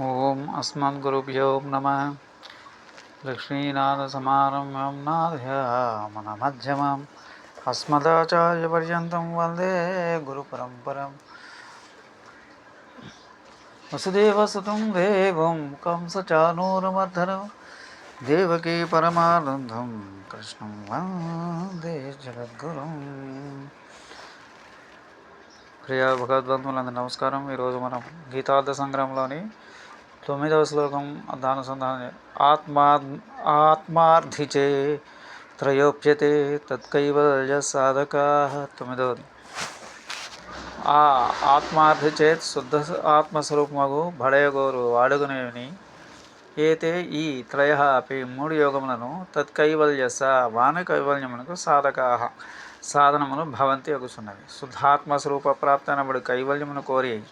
ఓం అస్మద్గురుభ్యో నమ. లక్ష్మీనాథసమారంభం నాథయామన మధ్యమం అస్మదాచార్యపర్యంతం వందే గురుపరంపరం వసుదేవసుతం దేవం కంసచానూరమర్ధనం. దేవకీ పరమానందం కృష్ణం వందే జగద్గురం. ప్రియ భగవద్బంధువులందరూ నమస్కారం. ఈరోజు మనం గీతార్థ సంగ్రహంలోని తొమ్మిదవ శ్లోకం దానుసంధానం ఆత్మా ఆత్మార్థిచే త్రయోప్యతే తత్కైవల్య సాధకా తొమ్మిదవది. ఆ ఆత్మార్థి చేత్ శుద్ధ ఆత్మస్వరూపమగు భడయగోరు వాడుకునేవిని ఏతే ఈ త్రయ అపి మూడు యోగములను తత్కైవల్యస వాన కైవల్యమునకు సాధకా. సాధనములు భవంతి అగుచున్నవి. శుద్ధాత్మ స్వరూప కైవల్యమును కోరి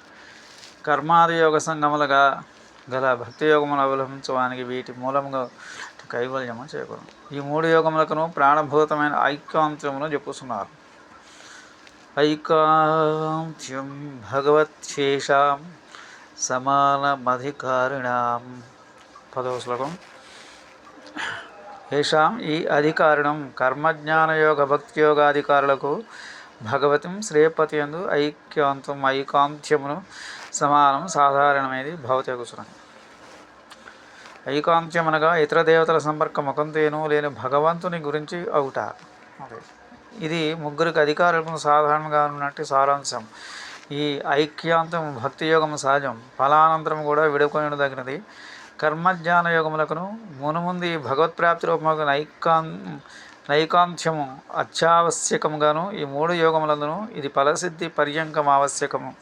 కర్మాది యోగ సంగములుగా గల భక్తి యోగములు అవలంబించడానికి వీటి మూలముగా కైవల్యము చేకూరు ఈ మూడు యోగములకును ప్రాణభూతమైన ఐక్యాంత్యమును చెప్పుతున్నారు ఐకాంత్యం భగవత్శేషాం సమానమధికారిణాం. పదవ శ్లోకం. ఏషాం ఈ అధికారిణం కర్మజ్ఞానయోగ భక్తియోగాధికారులకు భగవతిం శ్రీపతి ఎందు ఐక్యాంతం ఐకాంత్యమును సమానం సాధారణమైనది భవతగుసునం ఐకాంత్యం అనగా ఇతర దేవతల సంపర్క ముఖంతేనూ లేని భగవంతుని గురించి అవుట. అదే. ఇది ముగ్గురికి అధికారులకు సాధారణంగా ఉన్నట్టు సారాంశం. ఈ ఐక్యాంతం భక్తి యోగం సహజం. ఫలానంతరం కూడా విడుకొని తగినది. కర్మజ్ఞాన యోగములకును మునుముందు ఈ భగవత్ప్రాప్తి రూపముగా నైకాం నైకాంత్యము అత్యావశ్యకముగాను ఈ మూడు యోగములందును ఇది ఫలసిద్ధి పర్యంకం ఆవశ్యకము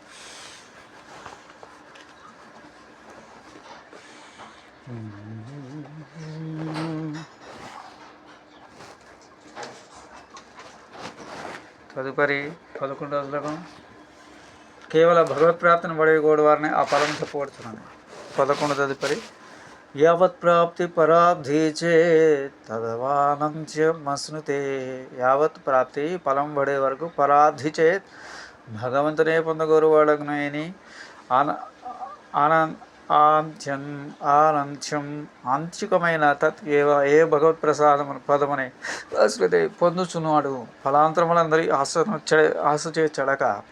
తదుపరి పదకొండవ శ్లోకం కేవలం భగవత్ప్రాప్తిని పడేయకూడదు వారిని ఆ ఫలం చెప్పబడుతున్నాను పదకొండు తదుపరి యావత్ ప్రాప్తి పరాబ్ధి చే తదవానంత్యమస్నుతే యావత్ ప్రాప్తి ఫలం పడే వరకు పరాధి చేత్ భగవంతునే పొందగోరు వాళ్ళకునని ఆన ఆన ఆంత్యం ఆనంత్యం ఆంత్యకమైన తత్ ఏ ఏ భగవత్ ప్రసాదము పదమని అశ్వతే పొందుచున్నాడు. ఫలాంతరములందరి ఆశ ఆశ చెడక.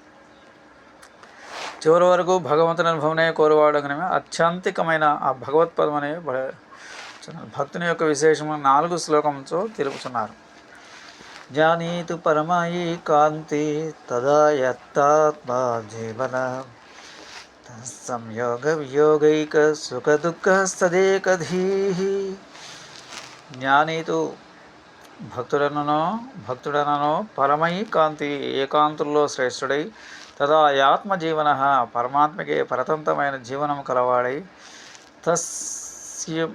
చివరి వరకు భగవంతుని అనుభవమే కోరువాడగనమే అత్యంతికమైన ఆ భగవత్ పదమనే భక్తుని యొక్క విశేషము నాలుగు శ్లోకంతో తెలుపుతున్నారు జానీతు పరమాయి కాంతి తదా యత్తాత్మా జీవన సంయోగ వియోగైక సుఖ దుఃఖ జ్ఞానీతు భక్తుడననో పరమై కాంతి ఏకాంతుల్లో శ్రేష్ఠుడై తదా ఆత్మజీవన పరమాత్మకే పరతంతమైన జీవనం కలవాడై తస్య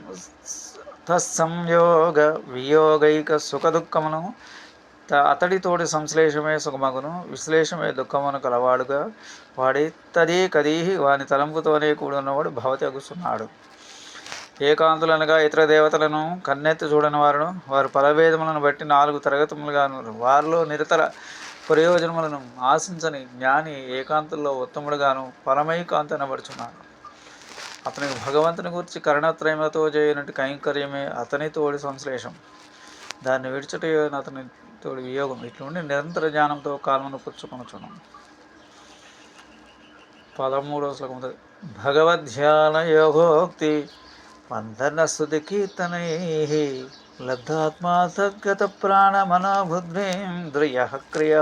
తత్సంయోగ వియోగైక సుఖదుఖమును త అతడితోటి సంశ్లేషమే సుఖమగును విశ్లేషమే దుఃఖమును కలవాడుగా వాడి తదే కదీహి వాని తలంపుతోనే కూడున్నవాడు భవతగుస్తున్నాడు ఏకాంతులనగా ఇతర దేవతలను కన్నెత్తి చూడని వారును వారి ఫలభేదములను బట్టి నాలుగు తరగతులుగాను వారిలో నిరతర ప్రయోజనములను ఆశించని జ్ఞాని ఏకాంతుల్లో ఉత్తముడుగాను పరమైకాంత అనబడుచున్నాడు అతనికి భగవంతుని గురించి కరణత్రయములతో చేయనట్టు కైంకర్యమే అతని తోడి సంశ్లేషం. దాన్ని విడిచుట అతని తోడు వియోగం. ఇట్లుండి నిరంతర జ్ఞానంతో కాలమును పుచ్చుకొనుచున్నాం పదమూడవ శ్లోకం భగవద్ధ్యాన యోగోక్తి వందన స్థుతి కీర్తనై లబ్ధాత్మా సద్గత ప్రాణమనబుద్ధింద్రియ క్రియ.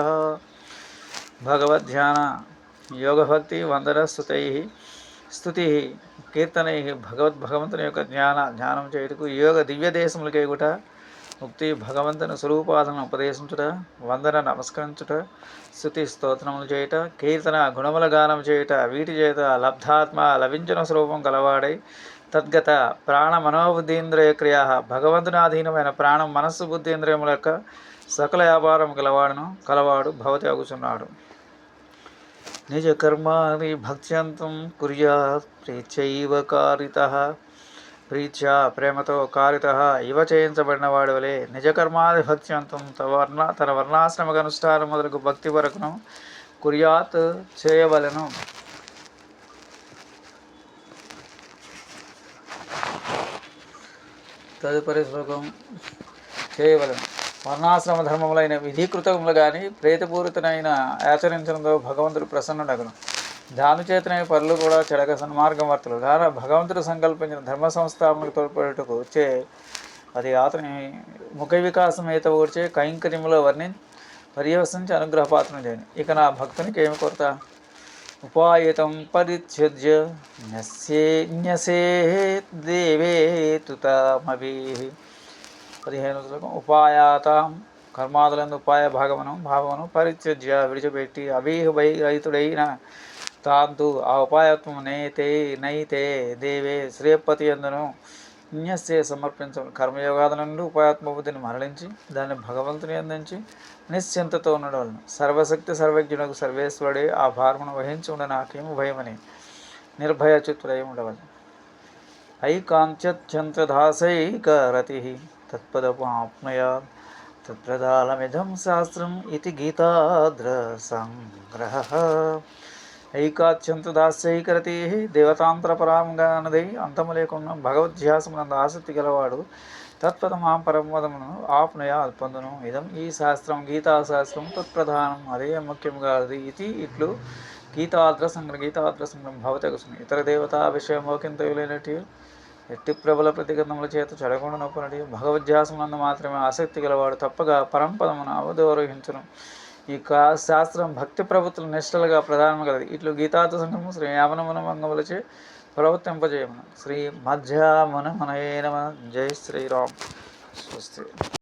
భగవద్ధ్యాన యోగభక్తి వందన స్థుతై స్థుతి కీర్తనై భగవద్భగవంతుని యొక్క జ్ఞాన జ్ఞానం చేయుటకు యోగ దివ్య దేశములకేగుట ముక్తి భగవంతుని స్వరూపాధనను ఉపదేశించుట వందన నమస్కరించుట స్థుతి స్తోత్రములు చేయుట కీర్తన గుణముల గానం చేయుట వీటి చేత లబ్ధాత్మ లభించిన స్వరూపం కలవాడై తద్గత ప్రాణ మనోబుద్ధీంద్రియ క్రియ భగవంతుని అధీనమైన ప్రాణం మనస్సు బుద్ధీంద్రియముల యొక్క సకల వ్యాపారం కలవాడును కలవాడు భవతి అగుచున్నాడు. నిజ కర్మాని భక్త్యంతం కుర్యాత్ ప్రీత్యైవ కారిత ప్రీత్యా ప్రేమతో కారిత ఇవ చేయించబడిన వాడి వలె నిజకర్మాధిభక్తి అంతం వర్ణ తన వర్ణాశ్రమకు అనుష్ఠానం మొదలకు భక్తి వరకును కుర్యాత్ చేయవలను. తదుపరి శ్లోకం చేయవలను. వర్ణాశ్రమ ధర్మములైన విధీకృతములు కానీ ప్రేతపూరితనైన ఆచరించడంతో భగవంతుడు ప్రసన్నుడగను. దాని పనులు కూడా చెడక సన్మార్గం వర్తలు. కాన భగవంతుడు సంకల్పించిన ధర్మ సంస్థాపనకు తోడ్పడేటకు వచ్చే అది అతని ముఖ వికాసం ఈత ఊర్చే కైంకర్యంలో వర్ణి పర్యవసించి అనుగ్రహపాత్రం చేయను. ఇక నా భక్తునికి ఏమి కొరత? ఉపాయతం పరిత్యజ్య న్యసే న్యసే దేవే తుతమవి. పదిహేను శ్లోకం ఉపాయాతం కర్మాదులందు ఉపాయ భాగమనం భావమును పరిత్యజ్య విడిచిపెట్టి అభీహుభై రైతుడైన తాంతు ఆ ఉపాయత్వం నైతే నైతే దేవే శ్రేయపతి అందును న్యస్సే సమర్పించడం కర్మయోగాల నుండి ఉపాయాత్మ బుద్ధిని మరలించి దాన్ని భగవంతుని అందించి నిశ్చింతతో ఉండవలను. సర్వశక్తి సర్వజ్ఞునకు సర్వేశ్వరుడే ఆ భారమును వహించి ఉండ నాకేం భయమని నిర్భయ చిత్తుడై ఉండవలను తత్పదపు ఆత్మయ తత్ప్రదాలమిదం శాస్త్రం ఇది గీతాద్ర సంగ్రహ ఐకాత్యంతుదాస్యైకరతి దేవతాంతరపరాంగానదై అంతము లేకుండా భగవద్ధ్యాసమునందు ఆసక్తి గలవాడు తత్పదం ఆ పరమదమును ఆప్నయ పొందును ఇదం ఈ శాస్త్రం గీతాశాస్త్రం తత్ప్రధానం అదే ముఖ్యంగా అది ఇది ఇట్లు గీతాద్ర సంగ్రహ గీతాద్ర సంగ్రహం భవతగుసును. ఇతర దేవతా విషయం మోకింత లేనట్టు ఎట్టి ప్రబల ప్రతిగంధముల చేత చెడకుండా నొప్పనటి భగవద్ధ్యాసమునందు మాత్రమే ఆసక్తి గలవాడు తప్పగా పరంపదమును అవదోరోహించను ఈ కా శాస్త్రం భక్తి ప్రభుత్వం నిష్టలుగా ప్రధానం కలదు ఇట్లు గీతాత సంఘము శ్రీ యామనమున మంగములచే ప్రవర్తింపజేయమను. శ్రీ మధ్యామన మనయే నమ. జై శ్రీరామ్. స్వస్తి.